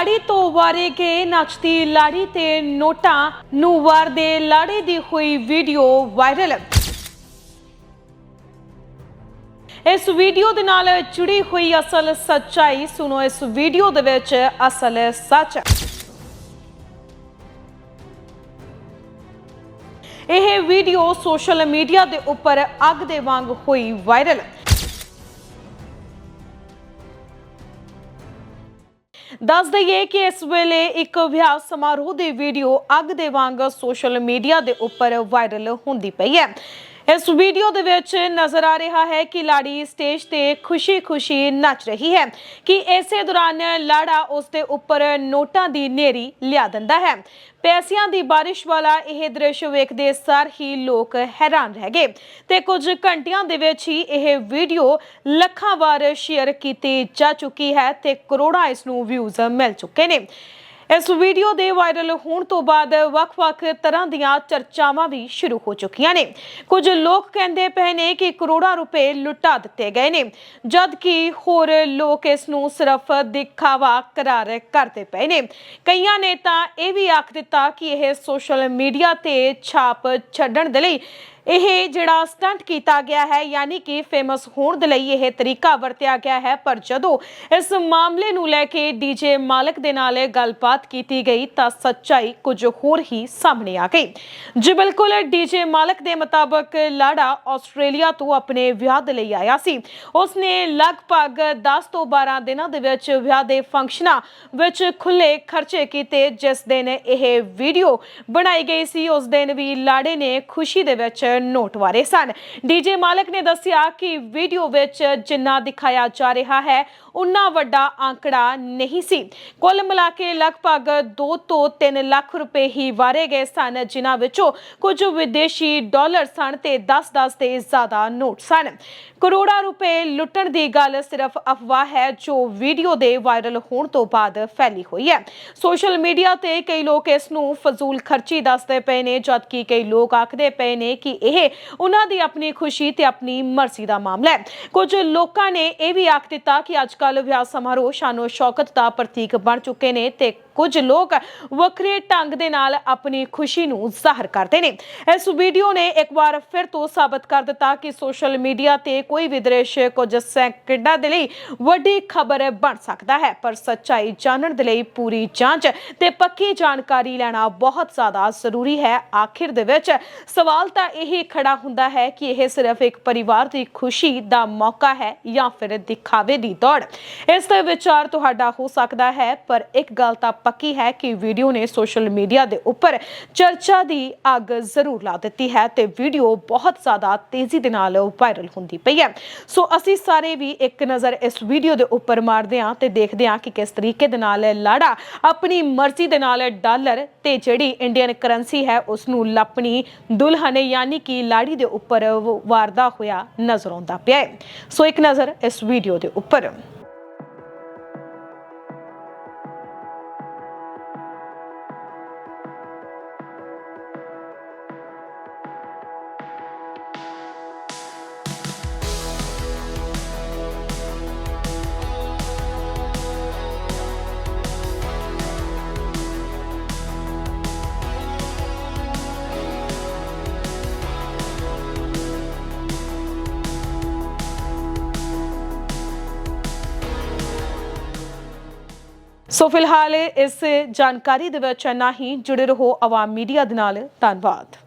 ਲਾੜੀ ਤੋਂ ਵਾਰੇ ਗਏ ਨੱਚਦੀ ਲਾੜੀ ਤੇ ਨੋਟਾਂ ਨੂੰ ਵਾਰਦੇ ਲਾੜੇ ਦੀ ਹੋਈ ਵੀਡੀਓ ਵਾਇਰਲ। ਇਸ ਵੀਡੀਓ ਦੇ ਨਾਲ ਜੁੜੀ ਹੋਈ ਅਸਲ ਸੱਚਾਈ ਸੁਣੋ, ਇਸ ਵੀਡੀਓ ਦੇ ਵਿੱਚ ਅਸਲ ਸੱਚ। ਇਹ ਵੀਡੀਓ ਸੋਸ਼ਲ ਮੀਡੀਆ ਦੇ ਉੱਪਰ ਅੱਗ ਦੇ ਵਾਂਗ ਹੋਈ ਵਾਇਰਲ। ਦੱਸ ਦਈਏ ਕਿ ਇਸ ਵੇਲੇ ਇੱਕ ਵਿਆਹ ਸਮਾਰੋਹ ਦੀ ਵੀਡੀਓ ਅੱਗ ਦੇ ਵਾਂਗ ਸੋਸ਼ਲ ਮੀਡੀਆ ਦੇ ਉੱਪਰ ਵਾਇਰਲ ਹੁੰਦੀ ਪਈ ਹੈ। ਇਸ ਵੀਡੀਓ ਦੇ ਵਿੱਚ ਨਜ਼ਰ ਆ ਰਿਹਾ ਹੈ ਕਿ ਲਾੜੀ ਸਟੇਜ ਤੇ ਖੁਸ਼ੀ-ਖੁਸ਼ੀ ਨੱਚ ਰਹੀ ਹੈ ਕਿ ਇਸੇ ਦੌਰਾਨ ਲਾੜਾ ਉਸ ਦੇ ਉੱਪਰ ਨੋਟਾਂ ਦੀ ਨੇਰੀ ਲਿਆ ਦਿੰਦਾ ਹੈ। ਪੈਸਿਆਂ ਦੀ ਬਾਰਿਸ਼ ਵਾਲਾ ਇਹ ਦ੍ਰਿਸ਼ ਵੇਖਦੇ ਸਾਰ ਹੀ ਲੋਕ ਹੈਰਾਨ ਰਹਿ ਗਏ ਤੇ ਕੁਝ ਘੰਟਿਆਂ ਦੇ ਵਿੱਚ ਹੀ ਇਹ ਵੀਡੀਓ ਲੱਖਾਂ ਵਾਰ ਸ਼ੇਅਰ ਕੀਤੀ ਜਾ ਚੁੱਕੀ ਹੈ ਤੇ ਕਰੋੜਾਂ ਇਸ ਨੂੰ ਵਿਊਜ਼ ਮਿਲ ਚੁੱਕੇ ਨੇ। ਇਸ ਵੀਡੀਓ ਦੇ ਵਾਇਰਲ ਹੋਣ ਤੋਂ ਬਾਅਦ ਵੱਖ-ਵੱਖ ਤਰ੍ਹਾਂ ਦੀਆਂ ਚਰਚਾਵਾਂ ਵੀ ਸ਼ੁਰੂ ਹੋ ਚੁੱਕੀਆਂ ਨੇ। ਕੁਝ ਲੋਕ ਕਹਿੰਦੇ ਪਏ ਨੇ ਕਿ ਕਰੋੜਾਂ ਰੁਪਏ ਲੁਟਾ ਦਿੱਤੇ ਗਏ ਨੇ ਜਦ ਕਿ ਹੋਰ ਲੋਕ ਇਸ ਨੂੰ ਸਿਰਫ ਦਿਖਾਵਾ ਕਰਾਰ ਕਰਦੇ ਪਏ ਨੇ। ਕਈਆਂ ਨੇ ਤਾਂ ਇਹ ਵੀ ਆਖ ਦਿੱਤਾ ਕਿ ਇਹ ਸੋਸ਼ਲ ਮੀਡੀਆ ਤੇ ਛਾਪ ਛੱਡਣ ਦੇ ਲਈ ਇਹ ਜਿਹੜਾ ਸਟੰਟ ਕੀਤਾ ਗਿਆ ਹੈ, ਯਾਨੀ ਕਿ ਫੇਮਸ ਹੋਣ ਦੇ ਲਈ ਇਹ ਤਰੀਕਾ ਵਰਤਿਆ ਗਿਆ ਹੈ, ਪਰ ਜਦੋਂ ਇਸ ਮਾਮਲੇ ਨੂੰ ਲੈ ਕੇ ਡੀਜੇ ਮਾਲਕ ਦੇ ਨਾਲ ਗੱਲਬਾਤ ਕੀਤੀ ਗਈ, ਤਾਂ ਸੱਚਾਈ ਕੁਝ ਹੋਰ ਹੀ ਸਾਹਮਣੇ ਆ ਗਈ। ਜੀ ਬਿਲਕੁਲ ਡੀਜੇ ਮਾਲਕ ਦੇ ਮੁਤਾਬਕ ਲਾੜਾ ਆਸਟ੍ਰੇਲੀਆ ਤੋਂ ਆਪਣੇ ਵਿਆਹ ਦੇ ਲਈ ਆਇਆ ਸੀ। ਉਸਨੇ ਲਗਭਗ 10 ਤੋਂ 12 ਦਿਨਾਂ ਦੇ ਵਿੱਚ ਵਿਆਹ ਦੇ ਫੰਕਸ਼ਨਾਂ ਵਿੱਚ ਖੁੱਲੇ ਖਰਚੇ ਕੀਤੇ, ਜਿਸ ਦਿਨ ਇਹ ਵੀਡੀਓ ਬਣਾਈ ਗਈ ਸੀ। ਉਸ ਦਿਨ ਵੀ ਲਾੜੇ ਨੇ ਖੁਸ਼ੀ ਦੇ ਵਿੱਚ ਨੋਟ ਵਾਰੇ ਸਨ। ਡੀਜੇ ਮਾਲਕ ਨੇ ਦੱਸਿਆ ਕਿ ਵੀਡੀਓ ਵਿੱਚ ਜਿੰਨਾ ਦਿਖਾਇਆ ਜਾ ਰਿਹਾ ਹੈ, ਉਨਾ ਵੱਡਾ ਆંકੜਾ ਨਹੀਂ ਸੀ। ਕੁੱਲ ਮਿਲਾ ਕੇ ਲਗਭਗ 2 ਤੋਂ 3 ਲੱਖ ਰੁਪਏ ਹੀ ਵਾਰੇ ਗਏ ਸਨ, ਜਿਨ੍ਹਾਂ ਵਿੱਚੋਂ ਕੁਝ ਵਿਦੇਸ਼ੀ ਡਾਲਰ ਸਨ ਤੇ 10-10 ਦੇ ਜ਼ਿਆਦਾ ਨੋਟ ਸਨ। ਕਰੋੜਾਂ ਰੁਪਏ ਲੁੱਟਣ ਦੀ ਗੱਲ ਸਿਰਫ ਅਫਵਾਹ ਹੈ ਜੋ ਵੀਡੀਓ ਦੇ ਵਾਇਰਲ ਹੋਣ ਤੋਂ ਬਾਅਦ ਫੈਲੀ ਹੋਈ ਹੈ। ਸੋਸ਼ਲ ਮੀਡੀਆ ਤੇ ਕਈ ਲੋਕ ਇਸ ਨੂੰ ਫਜ਼ੂਲ ਖਰਚੀ ਦੱਸਦੇ ਪਏ ਨੇ, ਜਦਕਿ ਕਈ ਲੋਕ ਆਖਦੇ ਪਏ ਨੇ ਕਿ ਇਹ ਉਹਨਾਂ ਦੀ ਆਪਣੀ ਖੁਸ਼ੀ ਤੇ ਆਪਣੀ ਮਰਜ਼ੀ ਦਾ ਮਾਮਲਾ ਹੈ। ਕੁਝ ਲੋਕਾਂ ਨੇ ਇਹ ਵੀ ਆਖ ਦਿੱਤਾ ਕਿ ਅੱਜ ਕੱਲ ਵਿਆਹ ਸਮਾਰੋਹ ਸ਼ਾਨੋ ਸ਼ੌਕਤ ਦਾ ਪ੍ਰਤੀਕ ਬਣ ਚੁੱਕੇ ਨੇ ਤੇ ਕੁਝ ਲੋਕ ਵੱਖਰੇ ਢੰਗ ਦੇ ਨਾਲ ਆਪਣੀ ਖੁਸ਼ੀ ਨੂੰ ਜ਼ਾਹਰ ਕਰਦੇ ਨੇ। ਇਸ ਵੀਡੀਓ ਨੇ ਇੱਕ ਵਾਰ ਫਿਰ ਤੋਂ ਸਾਬਤ ਕਰ ਦਿੱਤਾ ਕਿ ਸੋਸ਼ਲ ਮੀਡੀਆ ਤੇ ਕੋਈ ਵੀ ਦ੍ਰਿਸ਼ ਕੁਝ ਸੈਕਿੰਡਾਂ ਦੇ ਲਈ ਵੱਡੀ ਖਬਰ ਬਣ ਸਕਦਾ ਹੈ, ਪਰ ਸੱਚਾਈ ਜਾਣਨ ਦੇ ਲਈ ਪੂਰੀ ਜਾਂਚ ਤੇ ਪੱਕੀ ਜਾਣਕਾਰੀ ਲੈਣਾ ਬਹੁਤ ਜ਼ਿਆਦਾ ਜ਼ਰੂਰੀ ਹੈ। ਆਖਿਰ ਦੇ ਵਿੱਚ ਸਵਾਲ ਤਾਂ ਇਹ ਖੜਾ ਹੁੰਦਾ ਹੈ ਕਿ ਇਹ ਸਿਰਫ ਇੱਕ ਪਰਿਵਾਰ ਦੀ ਖੁਸ਼ੀ ਦਾ ਮੌਕਾ ਹੈ ਜਾਂ ਫਿਰ ਦਿਖਾਵੇ ਦੀ ਦੌੜ। ਇਸ ਤੇ ਵਿਚਾਰ ਤੁਹਾਡਾ ਹੋ ਸਕਦਾ ਹੈ, ਪਰ ਇੱਕ ਗੱਲ ਤਾਂ ਪੱਕੀ ਹੈ ਕਿ ਵੀਡੀਓ ਨੇ ਸੋਸ਼ਲ ਮੀਡੀਆ ਦੇ ਉੱਪਰ ਚਰਚਾ ਦੀ ਅੱਗ ਜ਼ਰੂਰ ਲਾ ਦਿੱਤੀ ਹੈ ਤੇ ਵੀਡੀਓ ਬਹੁਤ ਜ਼ਿਆਦਾ ਤੇਜ਼ੀ ਦੇ ਨਾਲ ਵਾਇਰਲ ਹੁੰਦੀ ਪਈ ਹੈ। ਸੋ ਅਸੀਂ ਸਾਰੇ ਵੀ ਇੱਕ ਨਜ਼ਰ ਇਸ ਵੀਡੀਓ ਦੇ ਉੱਪਰ ਮਾਰਦੇ ਹਾਂ ਤੇ ਦੇਖਦੇ ਹਾਂ ਕਿ ਕਿਸ ਤਰੀਕੇ ਦੇ ਨਾਲ ਲਾੜਾ ਆਪਣੀ ਮਰਜ਼ੀ ਦੇ ਨਾਲ ਡਾਲਰ ਤੇ ਜਿਹੜੀ ਇੰਡੀਅਨ ਕਰੰਸੀ ਹੈ ਉਸ ਨੂੰ ਲੱਪਣੀ ਦੁਲਹਨ ਯਾਨੀ ਕਿ ਲਾੜੀ ਦੇ ਉੱਪਰ ਵਾਰਦਾ ਹੋਇਆ ਨਜ਼ਰ ਆਉਂਦਾ ਪਿਆ ਸੋ ਇੱਕ ਨਜ਼ਰ ਇਸ ਵੀਡੀਓ ਦੇ ਉੱਪਰ। ਸੋ ਫਿਲਹਾਲ ਇਸ ਜਾਣਕਾਰੀ ਦੇ ਵਿੱਚ ਇੰਨਾ ਹੀ। ਜੁੜੇ ਰਹੋ ਆਵਾਮ ਮੀਡੀਆ ਦੇ ਨਾਲ। ਧੰਨਵਾਦ।